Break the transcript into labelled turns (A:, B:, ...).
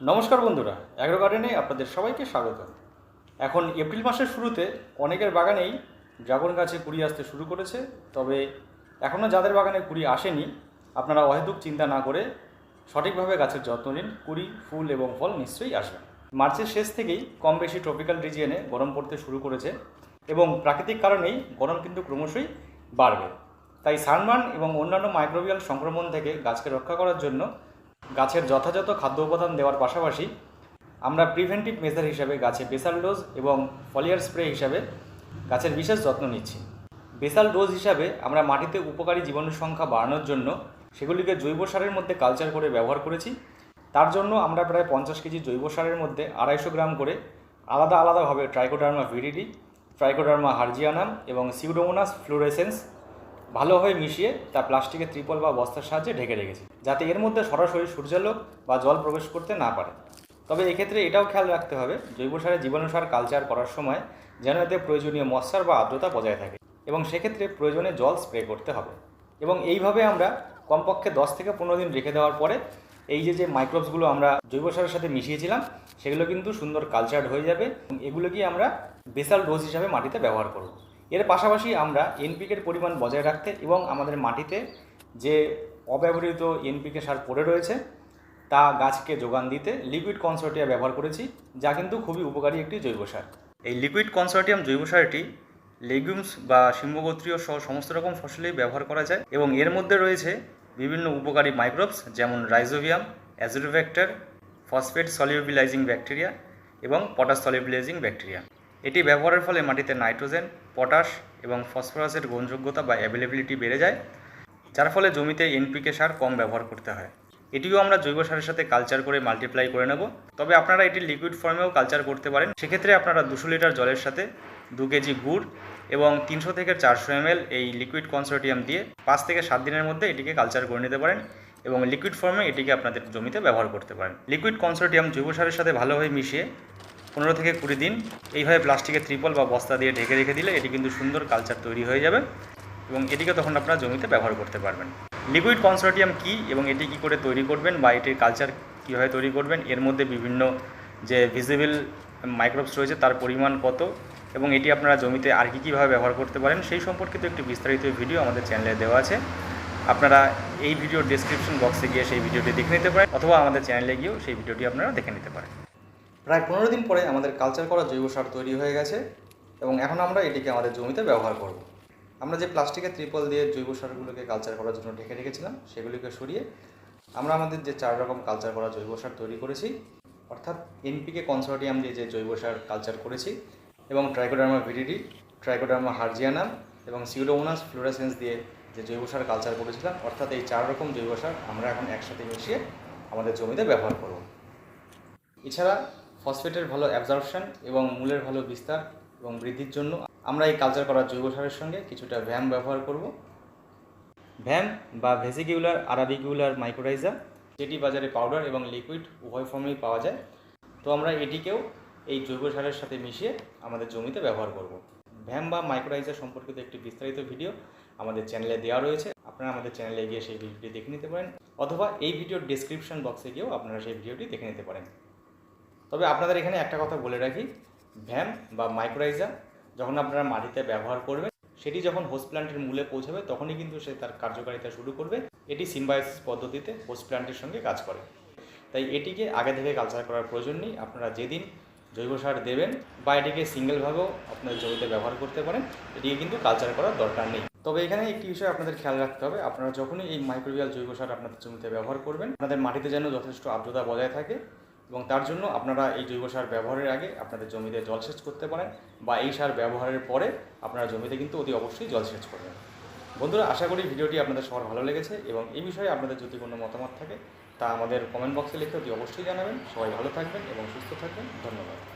A: নমস্কার বন্ধুরা অ্যাগ্রো গার্ডেনে আপনাদের সবাইকে স্বাগত এখন এপ্রিল মাসের শুরুতে অনেকের বাগানেই ড্রাগন গাছে কুড়ি আসতে শুরু করেছে, তবে এখনও যাদের বাগানে কুড়ি আসেনি, আপনারা অহেতুক চিন্তা না করে সঠিকভাবে গাছের যত্ন নিন, কুড়ি, ফুল এবং ফল নিশ্চয়ই আসবে। মার্চের শেষ থেকেই কম বেশি ট্রপিক্যাল রিজিয়নে গরম পড়তে শুরু করেছে এবং প্রাকৃতিক কারণেই গরম কিন্তু ক্রমশই বাড়বে। তাই সানবার্ন এবং অন্যান্য মাইক্রোবিয়াল সংক্রমণ থেকে গাছকে রক্ষা করার জন্য গাছের যথাযথ খাদ্য উপাদান দেওয়ার পাশাপাশি আমরা প্রিভেন্টিভ মেজার হিসাবে গাছে বেসাল ডোজ এবং ফলিয়ার স্প্রে হিসাবে গাছের বিশেষ যত্ন নিচ্ছি। বেসাল ডোজ হিসাবে আমরা মাটিতে উপকারী জীবাণুর সংখ্যা বাড়ানোর জন্য সেগুলিকে জৈব সারের মধ্যে কালচার করে ব্যবহার করেছি। তার জন্য আমরা প্রায় পঞ্চাশ কেজি জৈব সারের মধ্যে আড়াইশো গ্রাম করে আলাদা আলাদাভাবে ট্রাইকোডার্মা ভিডিডি ট্রাইকোডার্মা হার্জিয়ানাম এবং সিউডোমোনাস ফ্লুরেসেন্স ভালোভাবে মিশিয়ে তা প্লাস্টিকের ত্রিপল বা বস্তার সাহায্যে ঢেকে রেখেছি, যাতে এর মধ্যে সরাসরি সূর্যালোক বা জল প্রবেশ করতে না পারে। তবে এক্ষেত্রে এটাও খেয়াল রাখতে হবে, জৈব সারে জীবাণু সার কালচার করার সময় যেন এতে প্রয়োজনীয় মশার বা আর্দ্রতা বজায় থাকে এবং সেক্ষেত্রে প্রয়োজনে জল স্প্রে করতে হবে। এবং এইভাবে আমরা কমপক্ষে দশ থেকে পনেরো দিন রেখে দেওয়ার পরে এই যে যে মাইক্রোবসগুলো আমরা জৈব সারের সাথে মিশিয়েছিলাম, সেগুলো কিন্তু সুন্দর কালচার্ড হয়ে যাবে এবং এগুলোকে আমরা বেসাল ডোজ হিসাবে মাটিতে ব্যবহার করব। এর পাশাপাশি আমরা এনপিকের পরিমাণ বজায় রাখতে এবং আমাদের মাটিতে যে অব্যবহৃত এনপিকে সার পড়ে রয়েছে, তা গাছকে যোগান দিতে লিকুইড কনসোর্টিয়া ব্যবহার করেছি, যা কিন্তু খুবই উপকারী একটি জৈব সার। এই লিকুইড কনসোর্টিয়াম জৈব সারটি লেগুমস বা সিম্বগোত্রীয় সহ সমস্ত রকম ফসলেই ব্যবহার করা যায় এবং এর মধ্যে রয়েছে বিভিন্ন উপকারী মাইক্রোবস যেমন rhizobium azotobacter phosphate solubilizing bacteria এবং পটাশ সলিউবিলাইজিং ব্যাকটেরিয়া এটি ব্যবহারের ফলে মাটিতে নাইট্রোজেন, পটাশ এবং ফসফরাসের গ্রহণযোগ্যতা বা অ্যাভেলেবিলিটি বেড়ে যায়, যার ফলে জমিতে এনপিকে সার কম ব্যবহার করতে হয়। এটিও আমরা জৈব সারের সাথে কালচার করে মাল্টিপ্লাই করে নেব। তবে আপনারা এটি লিকুইড ফর্মেও কালচার করতে পারেন। সেক্ষেত্রে আপনারা দুশো লিটার জলের সাথে দু কেজি গুড় এবং তিনশো থেকে চারশো এমএল এই লিকুইড কনসোর্টিয়াম দিয়ে পাঁচ থেকে সাত দিনের মধ্যে এটিকে কালচার করে নিতে পারেন এবং লিকুইড ফর্মে এটিকে আপনাদের জমিতে ব্যবহার করতে পারেন। লিকুইড কনসোর্টিয়াম জৈব সারের সাথে ভালোভাবে মিশিয়ে পনেরো থেকে কুড়ি দিন এইভাবে প্লাস্টিকের ত্রিপল বা বস্তা দিয়ে ঢেকে রেখে দিলে এটি কিন্তু সুন্দর কালচার তৈরি হয়ে যাবে এবং এটিকে তখন আপনারা জমিতে ব্যবহার করতে পারবেন। লিকুইড কনসোর্টিয়াম কী এবং এটি কী করে তৈরি করবেন বা এটির কালচার কীভাবে তৈরি করবেন, এর মধ্যে বিভিন্ন যে ভিজিবল মাইক্রোবস রয়েছে তার পরিমাণ কত এবং এটি আপনারা জমিতে আর কী কীভাবে ব্যবহার করতে পারেন সেই সম্পর্কিত একটি বিস্তারিত ভিডিও আমাদের চ্যানেলে দেওয়া আছে। আপনারা এই ভিডিওর ডেসক্রিপশন বক্সে গিয়ে সেই ভিডিওটি দেখে নিতে পারেন অথবা আমাদের চ্যানেলে গিয়েও সেই ভিডিওটি আপনারা দেখে নিতে পারেন। প্রায় পনেরো দিন পরে আমাদের কালচার করা জৈব সার তৈরি হয়ে গেছে এবং এখন আমরা এটিকে আমাদের জমিতে ব্যবহার করব। আমরা যে প্লাস্টিকের ত্রিপল দিয়ে জৈব সারগুলোকে কালচার করার জন্য ঢেকে রেখেছিলাম, সেগুলিকে সরিয়ে আমরা আমাদের যে চার রকম কালচার করা জৈব সার তৈরি করেছি, অর্থাৎ এনপিকে কনসোর্টিয়াম দিয়ে যে জৈব সার কালচার করেছি এবং ট্রাইকোডার্মা ভিডিডি ট্রাইকোডার্মা হার্জিয়ানাম এবং সিউডোমোনাস ফ্লোরাসেন্স দিয়ে যে জৈব সার কালচার করেছিলাম, অর্থাৎ এই চার রকম জৈব সার আমরা এখন একসাথে মিশিয়ে আমাদের জমিতে ব্যবহার করব। এছাড়া ফসফেটের ভালো অ্যাবজর্পশন এবং মূলের ভালো বিস্তার এবং বৃদ্ধির জন্য আমরা এই কালচার করা জৈব সারের সঙ্গে কিছুটা ভ্যাম ব্যবহার করব। ভ্যাম বা ভেসিকিউলার আরাবিকিউলার মাইক্রোরাইজা যেটি বাজারে পাউডার এবং লিকুইড উভয় ফর্মেই পাওয়া যায়। তো আমরা এটিকেও এই জৈব সারের সাথে মিশিয়ে আমাদের জমিতে ব্যবহার করব। ভ্যাম বা মাইক্রোরাইজা সম্পর্কিত একটি বিস্তারিত ভিডিও আমাদের চ্যানেলে দেওয়া রয়েছে। আপনারা আমাদের চ্যানেলে গিয়ে সেই ভিডিওটি দেখে নিতে পারেন, অথবা এই ভিডিওর ডিসক্রিপশন বক্সে গিয়েও আপনারা সেই ভিডিওটি দেখে নিতে পারেন। তবে আপনাদের এখানে একটা কথা বলে রাখি ভ্যাম বা মাইক্রোরাইজা যখন আপনারা মাটিতে ব্যবহার করবেন, সেটি যখন হোস্ট প্ল্যান্টের মূলে পৌঁছাবে, তখনই কিন্তু সে তার কার্যকারিতা শুরু করবে। এটি সিম্বায়োসিস পদ্ধতিতে হোস্ট প্ল্যান্টের সঙ্গে কাজ করে। তাই এটিকে আগে থেকে কালচার করার প্রয়োজন নেই। আপনারা যেদিন জৈব সার দেবেন বা এটিকে সিঙ্গেলভাবেও আপনার জমিতে ব্যবহার করতে পারেন, এটিকে কিন্তু কালচার করার দরকার নেই। তবে এখানে একটি বিষয় আপনাদের খেয়াল রাখতে হবে। আপনারা যখনই এই মাইক্রোবিয়াল জৈব সার আপনাদের জমিতে ব্যবহার করবেন, আপনাদের মাটিতে যেন যথেষ্ট আর্দ্রতা বজায় থাকে এবং তার জন্য আপনারা এই জৈব সার ব্যবহারের আগে আপনাদের জমিতে জলসেচ করতে পারেন বা এই সার ব্যবহারের পরে আপনারা জমিতে কিন্তু অতি অবশ্যই জলসেচ করবেন। বন্ধুরা, আশা করি ভিডিওটি আপনাদের সবার ভালো লেগেছে এবং এই বিষয়ে আপনাদের যদি কোনো মতামত থাকে তা আমাদের কমেন্ট বক্সে লিখে অতি অবশ্যই জানাবেন। সবাই ভালো থাকবেন এবং সুস্থ থাকবেন। ধন্যবাদ।